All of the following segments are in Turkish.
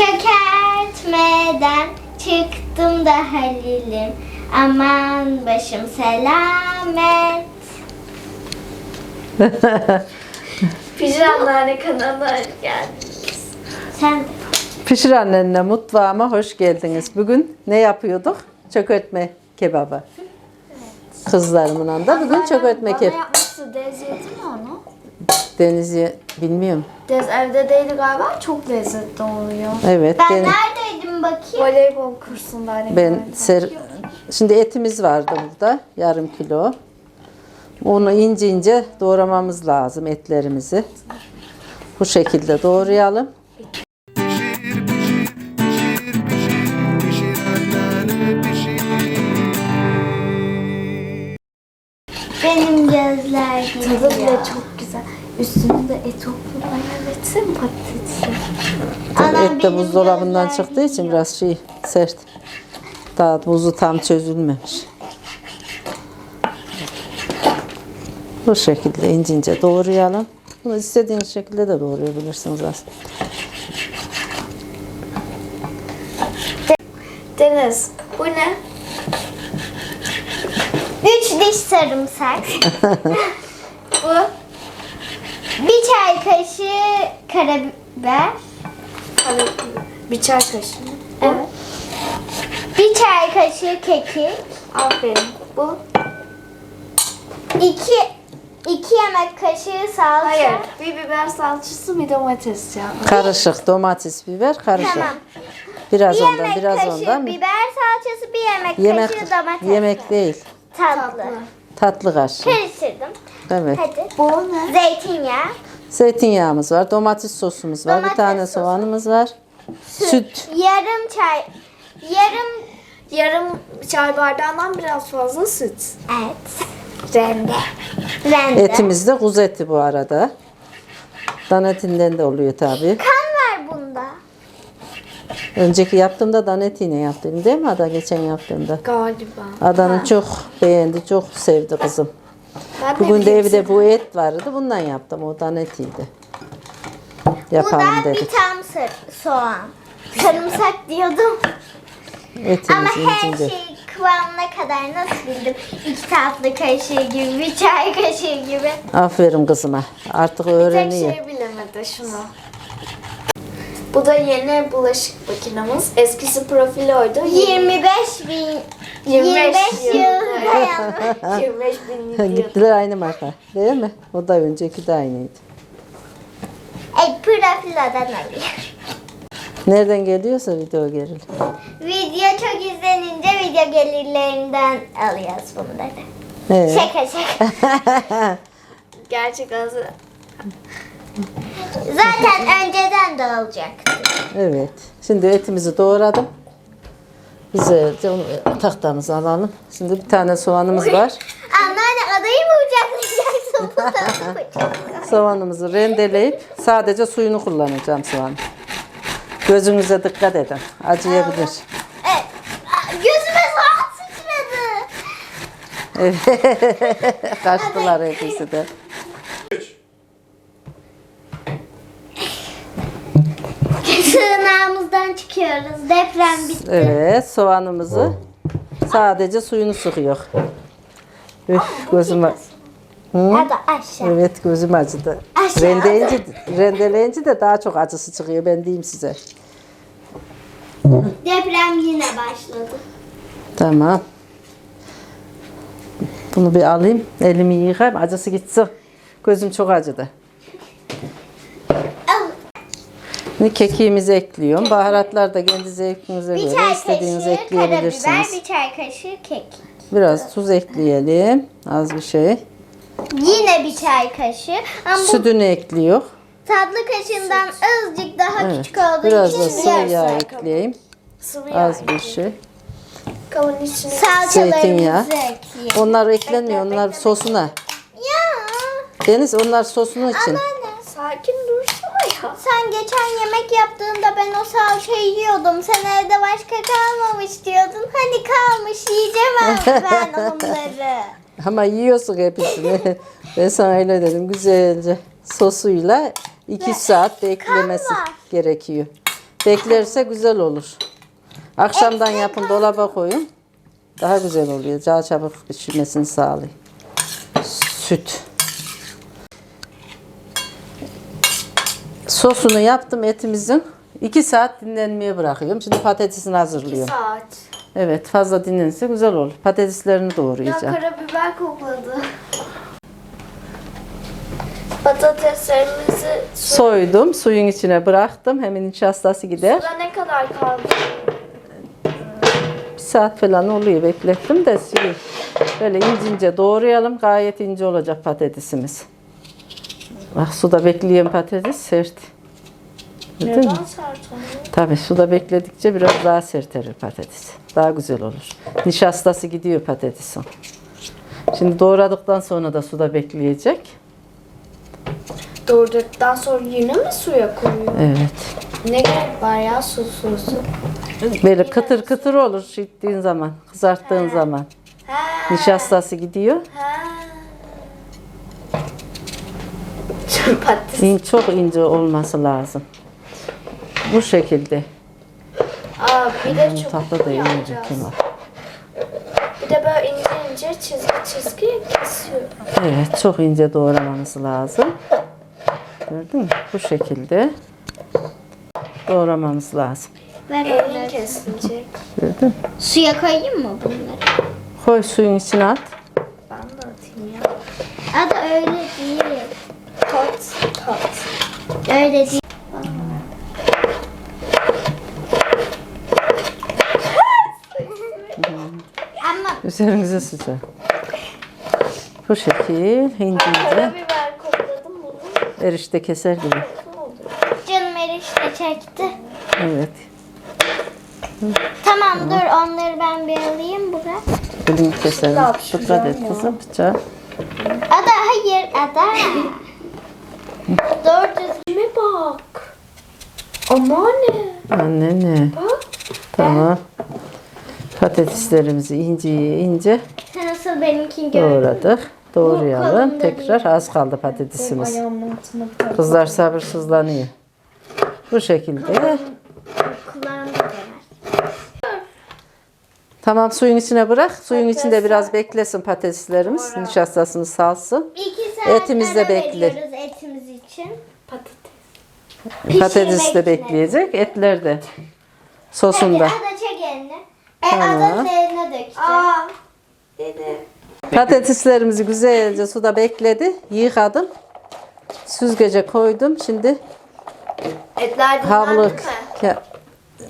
Çökertmeden çıktım da Halil'im. Aman başım selamet. Pijamlar kanalına hoş geldiniz. Sen Pişir annenle mutfağıma hoş geldiniz. Bugün ne yapıyorduk? Çökertme kebabı. Kızlarımla da bugün çökertme Bana kebabı. yapmıştı yedi mi onu? Deniz'i bilmiyorum. Dez evde değildi galiba. Çok lezzetli oluyor. Evet. ben den- neredeydim bakayım? Voleybol kursundaydım. ben galiba. ser şimdi etimiz vardı burada yarım kilo. Onu ince ince doğramamız lazım etlerimizi. Bu şekilde doğrayalım. Patatesi. Anam, et de benim buzdolabından gözler çıktığı için biraz şey sert. Daha buzu tam çözülmemiş. Bu şekilde ince ince doğrayalım. Bunu istediğiniz şekilde de doğrayabilirsiniz aslında. Deniz bu ne? Üç diş sarımsak. Bu bir çay kaşığı karabiber. bir çay kaşığı. Evet. Bir çay kaşığı kekik. Aferin. Bu iki, iki yemek kaşığı salça. hayır. Bir biber salçası bir domates yağı. Karışık domates, biber karışık. Tamam. Biraz Bir ondan, yemek biraz kaşığı ondan. biber salçası, bir yemek, Yemek kaşığı domates. yemek değil. Tatlı. Tatlı kaşığı. Karıştırdım. Evet. Hadi. Bu ne? Zeytinyağı. Zeytinyağımız var, domates sosumuz var, bir Domates tane sosu. soğanımız var. Süt. Yarım çay. Yarım Yarım çay bardağından biraz fazla süt. et. Rende. Rende. Etimiz de kuzu eti bu arada. Dana etinden de oluyor tabii. Kan var bunda. Önceki yaptığımda dana etiyle yaptım değil mi Ada geçen yaptığımda? Galiba. Adanın çok beğendi, çok sevdi kızım. Ben Bugün de bileyim evde bu et vardı, bundan yaptım. O dana etiydi. Yapalım da bir dedik. tam sar- soğan. Sarımsak diyordum. Ama Etimiz her incince. şey kıvamına kadar nasıl bildim? İki tatlı kaşığı gibi, bir çay kaşığı gibi. Aferin kızıma. Artık Tek öğreniyor. şey bilemedi şunu. Bu da yeni bulaşık makinamız. Eskisi profiloydu. 25 bin, 25, 25 yıl yıl. dayanmış. 25 bin yıl. Gittiler aynı marka. Değil mi? O da önceki de aynıydı. Ey profilodan alıyor. Nereden geliyorsa video gelir. Video çok izlenince video gelirlerinden alıyoruz bunları. He. Şaka şaka. Gerçek ağzı. Zaten önceden de olacaktı. Evet. Şimdi etimizi doğradım. Güzelce onu tahtamıza alalım. Şimdi bir tane soğanımız var. Anneanne adayı mı da bıçak. Soğanımızı rendeleyip sadece suyunu kullanacağım soğan. Gözünüze dikkat edin. Acıyabilir. Evet. Gözüme soğan sıçradı. Kaçtılar hepsi de. Sığınağımızdan çıkıyoruz. Deprem bitti. Evet soğanımızı sadece suyunu sıkıyor. Üf gözüm Hı? Hadi aşağı. Evet gözüm acıdı. Aşağı. Rendeleyince, rendeleyince de daha çok acısı çıkıyor ben diyeyim size. Deprem yine başladı. Tamam. Bunu bir alayım. Elimi yıkayayım. Acısı gitsin. Gözüm çok acıdı. Şimdi kekiğimizi ekliyorum. Baharatlar da kendi zevkinize Bir göre çay istediğinizi kaşığı karabiber, ekleyebilirsiniz. bir çay kaşığı kekik. Biraz tuz ekleyelim. Az bir şey. Yine bir çay kaşığı. Ama bu Sütünü ekliyor. tatlı kaşığından azıcık daha Evet. küçük olduğu Biraz için da sıvı yarısı. yağ ekleyeyim. Sıvı yağ. Az bir şey. Kavun içine. Salçalarımızı ekleyelim. Onlar eklenmiyor. Onlar sosuna. Ya. Deniz onlar sosunu için. Anneanne. Sakin Sen geçen yemek yaptığında ben o salçayı yiyordum. Sen evde başka kalmamış diyordun. Hani kalmış yiyeceğim ben onları. Ama yiyorsun hepsini. ben sana öyle dedim. Güzelce sosuyla 2 saat beklemesi var. gerekiyor. beklerse güzel olur. Akşamdan yapın dolaba koyun. Daha güzel oluyor. Daha çabuk pişirmesini sağlıyor. Süt. Sosunu yaptım etimizin. 2 saat dinlenmeye bırakıyorum. Şimdi patatesini hazırlıyorum. Saat. Evet fazla dinlenirse güzel olur. Patateslerini Ya doğrayacağım. karabiber kokladı. Patateslerimizi su- Soydum, suyun içine bıraktım. Hemen nişastası gider. suda ne kadar kaldı? Bir saat falan oluyor beklettim de suyu. Böyle ince ince doğrayalım. Gayet ince olacak patatesimiz. Bak suda bekleyen patates sert. Mü? Neden sert oluyor? Tabii suda bekledikçe biraz daha sert erir patates. Daha güzel olur. Nişastası gidiyor patatesin. Şimdi doğradıktan sonra da suda bekleyecek. Doğradıktan sonra yine mi suya koyuyor? Evet. Ne gerek var ya su sosu? Böyle kıtır kıtır olur şittiğin zaman, kızarttığın zaman. Ha. Nişastası gidiyor. Ha. Patates. İn, çok ince olması lazım. Bu şekilde. Aa bir de çok Tahta da ince. Bir de böyle ince ince çizgi çizgi kesiyor. Evet, çok ince doğramanız lazım. Gördün mü? Bu şekilde doğramamız lazım. Ver Elin onları. kesilecek. Gördün mü? Suya koyayım mı bunları? Koy suyun içine at. Ben de atayım ya. Adı öyle değil. Tat tat. Öyle değil. Ama Üzerinize sıcak. Bu şekil ince ince Karabiber kokladım bunu. erişte keser gibi. Ne oldu? canım erişte çekti. Evet. Tamam dur onları ben bir alayım Burak. Dilini keserim. Şurada, Dikkat et kızım bıçağı. Ada hayır Ada. Doğru düzgün. Ne bak. Anneanne. Anne ne? Bak. Tamam. Patateslerimizi ince ince Sen nasıl benimkini gördün? doğradık. Doğrayalım. kolumda Tekrar az kaldı patatesimiz. Ayağımın altına bir tane. Kızlar sabırsızlanıyor. Bu şekilde. Kulağımda da var. Tamam suyun içine bırak. Suyun içinde biraz beklesin patateslerimiz. Nişastasını salsın. İki saat Etimiz de ara bekler. veriyoruz için. Patates. Patates de için. bekleyecek. Etler de Hadi sosunda. Ada çek elini. E, Tamam. Ada üzerine dökecek. Aa. Dedi. Patateslerimizi güzelce suda bekledi. Yıkadım. Süzgece koydum. Şimdi Etler havlu dinlendi mi? ke-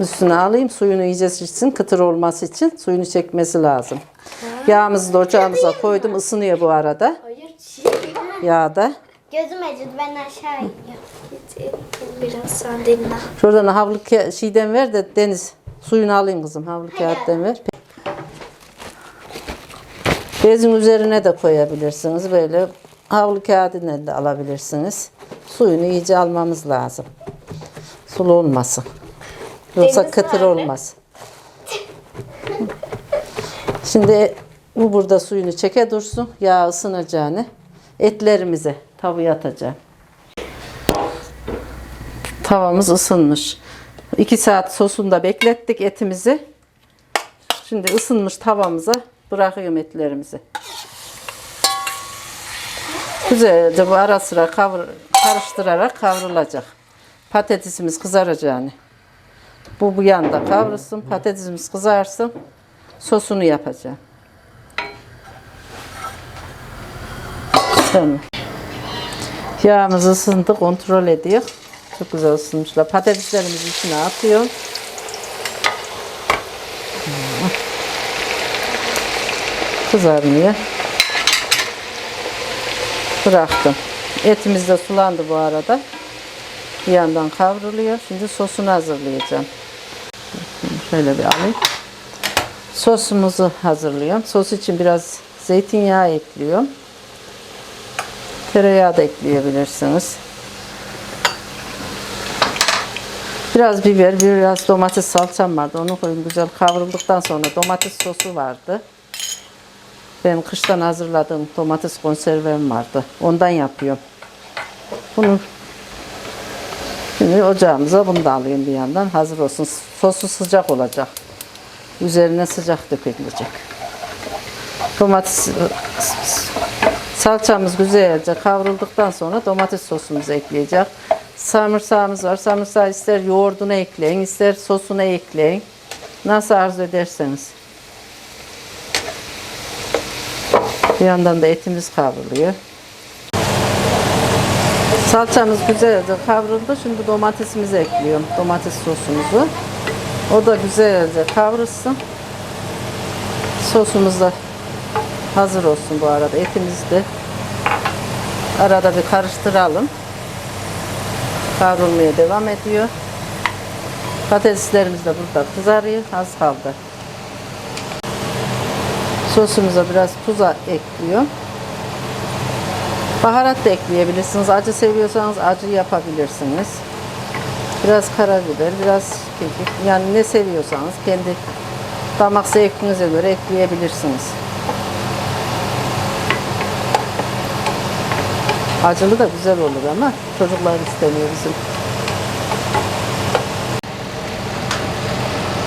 üstüne alayım. Suyunu iyice şişsin. Kıtır olması için suyunu çekmesi lazım. Yağımızı da ocağımıza koydum. Isınıyor bu arada. Hayır çiğ. Yağda. Gözüm acıdı ben aşağı iniyorum. Biraz sen dinle. Şuradan havlu şeyden ver de Deniz suyunu alayım kızım. Havlu kağıttan ver. Bezin üzerine de koyabilirsiniz. Böyle havlu kağıdıyla da alabilirsiniz. Suyunu iyice almamız lazım. Sulu olmasın. Yoksa Deniz kıtır nerede? olmaz. Şimdi bu burada suyunu çeke dursun. Yağ ısınacağını. Etlerimize tavaya atacağım. Tavamız ısınmış. 2 saat sosunda beklettik etimizi. Şimdi ısınmış tavamıza bırakıyorum etlerimizi. Güzelce bu ara sıra kavur, karıştırarak kavrulacak. Patatesimiz kızaracağını. Bu bu yanda kavrulsun. Patatesimiz kızarsın. Sosunu yapacağım. Tamam. Yağımız ısındı. Kontrol ediyor. Çok güzel ısınmışlar. Patateslerimizi içine atıyorum. Kızarmıyor. Bıraktım. Etimiz de sulandı bu arada. Bir yandan kavruluyor. Şimdi sosunu hazırlayacağım. Şöyle bir alayım. Sosumuzu hazırlıyorum. Sos için biraz zeytinyağı ekliyorum. Tereyağı da ekleyebilirsiniz. Biraz biber, biraz domates salçam vardı. Onu koyun güzel kavrulduktan sonra domates sosu vardı. Benim kıştan hazırladığım domates konservem vardı. Ondan yapıyorum. Bunu Şimdi ocağımıza bunu da alayım bir yandan. Hazır olsun. Sosu sıcak olacak. Üzerine sıcak dökülecek. Domates salçamız güzelce kavrulduktan sonra domates sosumuzu ekleyeceğiz. Sarımsağımız var. Sarımsağı ister yoğurduna ekleyin, ister sosuna ekleyin. Nasıl arzu ederseniz. Bir yandan da etimiz kavruluyor. Salçamız güzelce kavruldu. Şimdi domatesimizi ekliyorum. Domates sosumuzu. O da güzelce kavrulsun. Sosumuz da hazır olsun bu arada. Etimizi de arada bir karıştıralım. Kavrulmaya devam ediyor. Patateslerimiz de burada kızarıyor. Az kaldı. Sosumuza biraz tuz ekliyor. Baharat da ekleyebilirsiniz. Acı seviyorsanız acı yapabilirsiniz. Biraz karabiber, biraz kekik. Yani ne seviyorsanız kendi damak zevkinize göre ekleyebilirsiniz. Acılı da güzel olur ama çocuklar istemiyor bizim.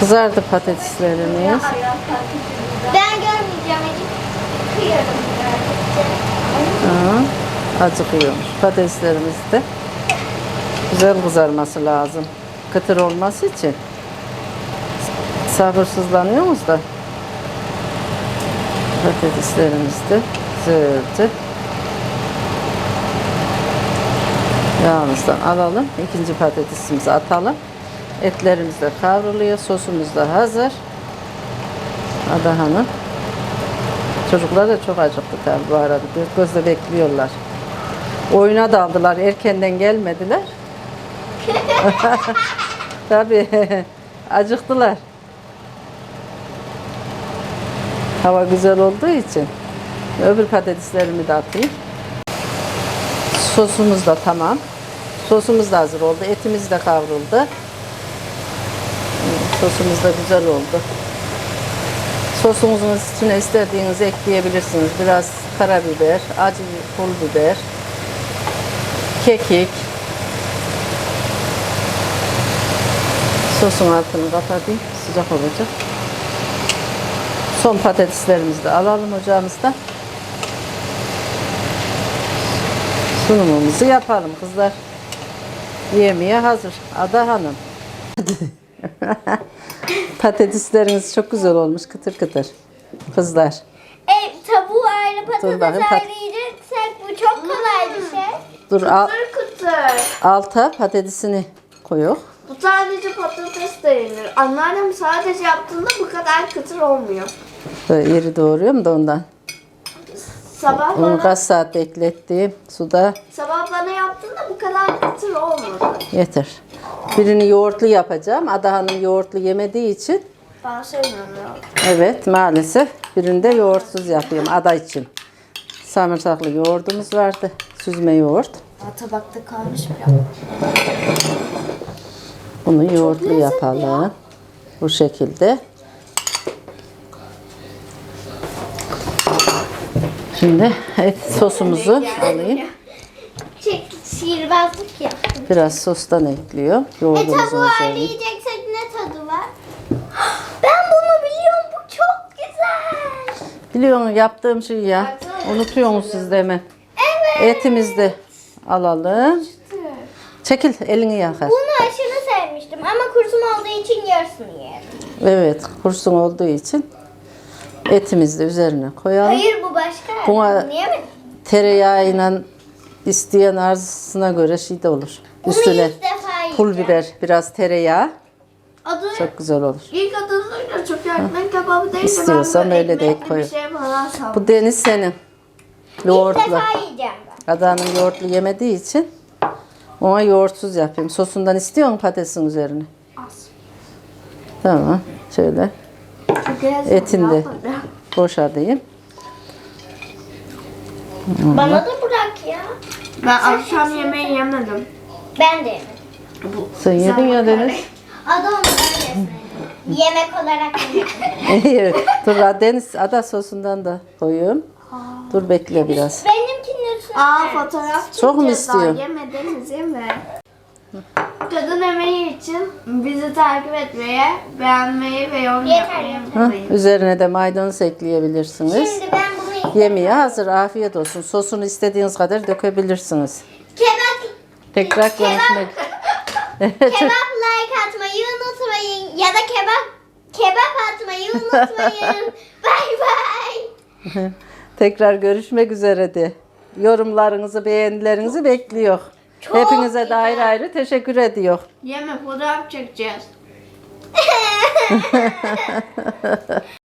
Kızardı patateslerimiz. Ben görmeyeceğim. Kıyarım. Hı, acıkıyormuş. Patateslerimiz de güzel kızarması lazım. Kıtır olması için. Sabırsızlanıyoruz da. Patateslerimiz de güzelce yağımızdan alalım. İkinci patatesimizi atalım. Etlerimiz de kavruluyor. Sosumuz da hazır. Ada Hanım. Çocuklar da çok acıktı tabii bu arada. Gözle bekliyorlar. Oyuna daldılar. Erkenden gelmediler. tabii acıktılar. Hava güzel olduğu için. Öbür patateslerimi de atayım. Sosumuz da tamam. Sosumuz da hazır oldu. Etimiz de kavruldu. Sosumuz da güzel oldu. Sosunuzun üstüne istediğinizi ekleyebilirsiniz. Biraz karabiber, acı pul biber, kekik. Sosun altını kapatayım. Sıcak olacak. Son patateslerimizi de alalım ocağımızda. Sunumumuzu yapalım kızlar. Yemeğe hazır. Ada Hanım. Patatesleriniz çok güzel olmuş. Kıtır kıtır. Kızlar. E, tavuğu ayrı patates pat- ayrı yiyeceksek bu çok kolay bir şey. Dur al, Kıtır kıtır. alta patatesini koyuyor. Bu sadece patates de yenir. Anneannem sadece yaptığında bu kadar kıtır olmuyor. Böyle iri doğruyorum da ondan. Sabah Onu bana, kaç saat beklettim. Suda sabah bana yaptığında bu kadar kıtır olmadı. yeter. Birini yoğurtlu yapacağım. Adahan'ın yoğurtlu yemediği için. Ben sevmiyorum ya. Evet maalesef birinde yoğurtsuz yapıyorum ada için. Sarımsaklı yoğurdumuz vardı. Süzme yoğurt. Aa, tabakta kalmış biraz. Bunu yoğurtlu yapalım. Bu şekilde. Şimdi et sosumuzu alayım. Çek, sihirbazlık yap. Biraz sostan ekliyor. E Yoğurdumuzun tavuğu üzerine. yiyeceksek ne tadı var? Ben bunu biliyorum. Bu çok güzel. Biliyorsun yaptığım şey ya. Unutuyorsunuz siz de hemen. Evet. Etimizi de alalım. Çekil elini yakar. Bunu aşırı sevmiştim ama kursum olduğu için yarısını yerim. Evet kurşun olduğu için etimizi de üzerine koyalım. Hayır bu başka. Buna- Niye mi? Tereyağıyla isteyen arzusuna göre şey de olur. Bunu Üstüne ilk defa yiyeceğim. pul biber, biraz tereyağı Adı çok güzel olur. İlk adını çok ekmek kebabı değil de İstiyorsan böyle öyle de ekmekli koy. bir şey falan sandım. Bu deniz senin. ilk Yoğurtlu. defa yiyeceğim ben. Adanın yoğurtlu yemediği için ona yoğurtsuz yapayım. Sosundan istiyor musun patatesin üzerine? Az. Tamam. Şöyle Çok lezzetli, Etin de. yapma be. boşadayım. Bana da bırak ya. Ben akşam yemeği yemedim. Ben de yemedim. Sen yedin ya Deniz. Adı onu öyle Yemek olarak yemedim. İyi. Dur Deniz ada sosundan da koyuyorum. Dur bekle biraz. Benimkinin üstüne. Aa fotoğraf Çok mu çekeceğiz daha. Yemediniz yeme. Kadın emeği için bizi takip etmeye, beğenmeyi ve yorum Yeter, yapmayı yeter. Unutmayın. Üzerine de maydanoz ekleyebilirsiniz. Şimdi ben Yemeğe hazır. Afiyet olsun. Sosunu istediğiniz kadar dökebilirsiniz. kebap Tekrar konuşmak. kebap like atmayı unutmayın ya da kebap kebap atmayı unutmayın. bay bay. Tekrar görüşmek üzere de. Yorumlarınızı, beğenilerinizi bekliyor. Çok Hepinize de ayrı ayrı teşekkür ediyor. Yeme fotoğraf çekeceğiz.